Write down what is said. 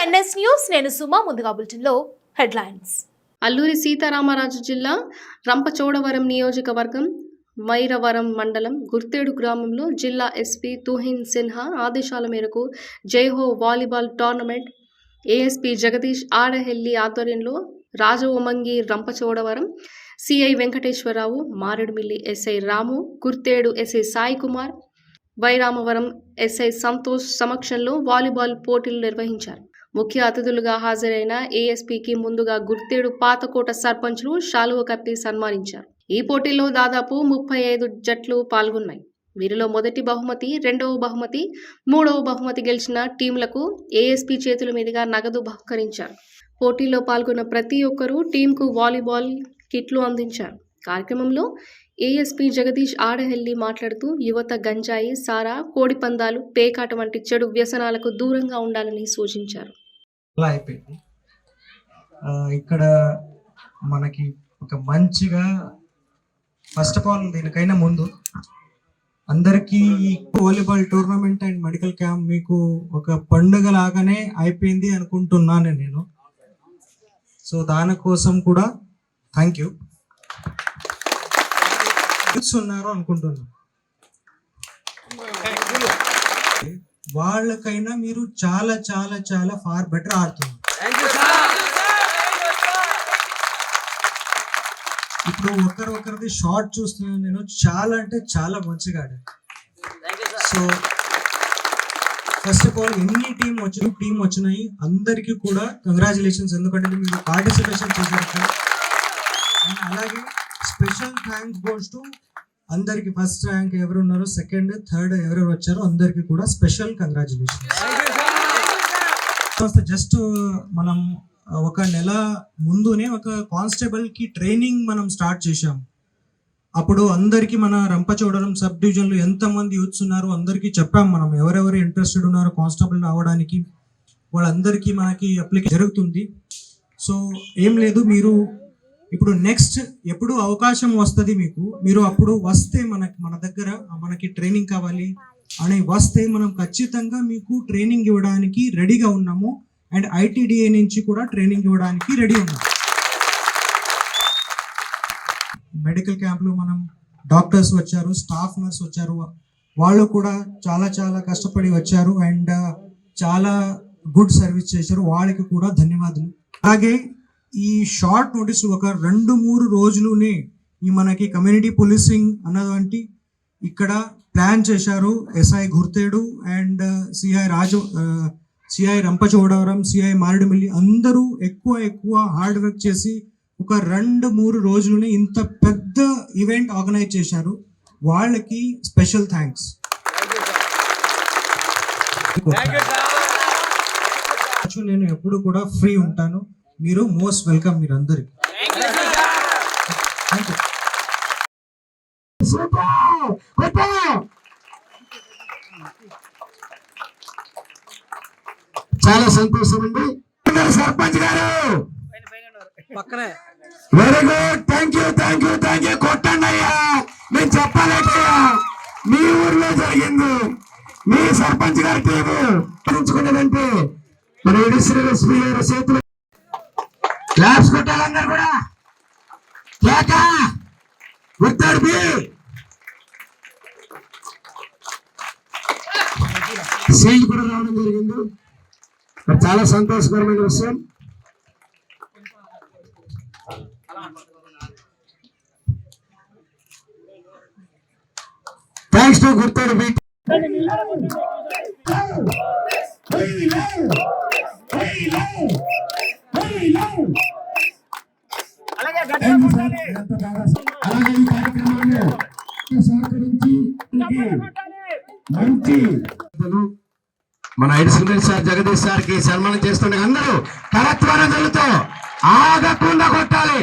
NS news నేను సుమా ముందుగా బులెటిన్లో హెడ్లైన్స్. అల్లూరి సీతారామరాజు జిల్లా రంపచోడవరం నియోజకవర్గం వైరవరం మండలం గుర్తేడు గ్రామంలో జిల్లా ఎస్పీ తుహిన్ సిన్హా ఆదేశాల మేరకు Jai Ho volleyball tournament ASP Jagadish Adahelli ఆధ్వర్యంలో Rajavommangi Rampachodavaram CI Venkateswara Rao Maredumilli SI Ramu Gurthedu SI Sai Kumar Y Ramavaram SI Santosh సమక్షంలో వాలీబాల్ పోటీలు నిర్వహించారు. ముఖ్య అతిథులుగా హాజరైన ఏఎస్పీకి ముందుగా గుర్తేడు పాతకోట సర్పంచ్లు శాలువ కప్పి సన్మానించారు. ఈ పోటీల్లో దాదాపు ముప్పై ఐదు జట్లు పాల్గొన్నాయి. వీరిలో మొదటి బహుమతి రెండవ బహుమతి మూడవ బహుమతి గెలిచిన టీంలకు ఏఎస్పీ చేతుల మీదుగా నగదు బహుకరించారు. పోటీలో పాల్గొన్న ప్రతి ఒక్కరూ టీంకు వాలీబాల్ కిట్లు అందించారు. కార్యక్రమంలో ఏఎస్పీ జగదీష్ ఆడహెల్లి మాట్లాడుతూ యువత గంజాయి సారా కోడి పందాలు పేకాట వంటి చెడు వ్యసనాలకు దూరంగా ఉండాలని సూచించారు. అలా అయిపోయింది. ఇక్కడ మనకి ఒక మంచిగా ఫస్ట్ ఆఫ్ ఆల్ దీనికైనా ముందు అందరికీ ఈ volleyball tournament and medical camp మీకు ఒక పండుగ లాగానే అయిపోయింది అనుకుంటున్నాను నేను. సో దానికోసం కూడా థ్యాంక్ యూ ఉన్నారు అనుకుంటున్నాను. వాళ్ళకైనా మీరు చాలా చాలా చాలా ఫార్ బెటర్ ఆడుతున్నారు. ఇప్పుడు ఒకరు ఒకరిది షార్ట్ చూస్తున్నాను నేను చాలా అంటే చాలా మంచిగా ఆడారు సో ఫస్ట్ ఆఫ్ ఆల్ ఎన్ని టీం వచ్చిన టీం వచ్చినాయి? అందరికీ కూడా కంగ్రాచులేషన్స్ ఎందుకంటే మీరు పార్టిసిపేషన్ చేశారు అలాగే స్పెషల్ థ్యాంక్స్ గోస్ టు అందరికి ఫస్ట్ ర్యాంక్ ఎవరు ఉన్నారో సెకండ్ థర్డ్ ఎవరెవరు వచ్చారో అందరికి కూడా స్పెషల్ కంగ్రాచులేషన్స్. జస్ట్ మనం ఒక నెల ముందునే ఒక కానిస్టేబుల్కి ట్రైనింగ్ మనం స్టార్ట్ చేశాం. అప్పుడు అందరికీ మన రంపచోడవరం సబ్ డివిజన్లో ఎంతమంది ఎంత మంది యూత్స్ ఉన్నారో అందరికీ చెప్పాం మనం. ఎవరెవరు ఇంట్రెస్టెడ్ ఉన్నారో కానిస్టేబుల్ అవడానికి వాళ్ళందరికీ మనకి అప్లికేషన్ జరుగుతుంది. సో ఏం లేదు మీరు ఇప్పుడు నెక్స్ట్ ఎప్పుడు అవకాశం వస్తుంది మీకు? మీరు అప్పుడు వస్తే మనకి మన దగ్గర మనకి ట్రైనింగ్ కావాలి అని వస్తే మనం ఖచ్చితంగా మీకు ట్రైనింగ్ ఇవ్వడానికి రెడీగా ఉన్నాము. అండ్ ఐటీడీఏ నుంచి కూడా ట్రైనింగ్ ఇవ్వడానికి రెడీ ఉన్నాం మెడికల్ క్యాంప్లో మనం డాక్టర్స్ వచ్చారు స్టాఫ్ నర్స్ వచ్చారు. వాళ్ళు కూడా చాలా చాలా కష్టపడి వచ్చారు. అండ్ uh, చాలా గుడ్ సర్వీస్ చేశారు. వాళ్ళకి కూడా ధన్యవాదాలు. అలాగే ఈ షార్ట్ నోటీస్ ఒక రెండు మూడు రోజులునే ఈ మనకి కమ్యూనిటీ పోలీసింగ్ అన్నటువంటి ఇక్కడ ప్లాన్ చేశారు SI Gurthedu and CI Raju CI Rampachodavaram CI Maredumilli అందరూ ఎక్కువ ఎక్కువ హార్డ్ వర్క్ చేసి ఒక రెండు మూడు రోజులునే ఇంత పెద్ద ఈవెంట్ ఆర్గనైజ్ చేశారు. వాళ్ళకి స్పెషల్ థ్యాంక్స్. నేను ఎప్పుడు కూడా ఫ్రీ ఉంటాను. మీరు మోస్ట్ వెల్కమ్ మీరు అందరికి చాలా సంతోషం అండి. సర్పంచ్ గారు. పక్కనే. Very good thank you thank you thank you కొట్టండి అయ్యా. నేను చెప్పాలటయ్యా మీ ఊర్లో జరిగింది. మీ సర్పంచ్ గారి టీము గుర్తుంచుకునేదంటే మన ఎడిశ్రీ ఎస్పీ గారి చేతులు గుర్తాడు బి. సీల్ కూడా రావడం జరిగింది. మరి చాలా సంతోషకరమైన విషయం. థ్యాంక్స్ టు గుర్తాడు బీట్ అలాగే ఈ కార్యక్రమాన్ని సహకరించి మంచి మన సార్ జగదీష్ సార్కి సన్మానం చేస్తుండే అందరూ కరత్వరజలతో ఆగకుండా కొట్టాలి.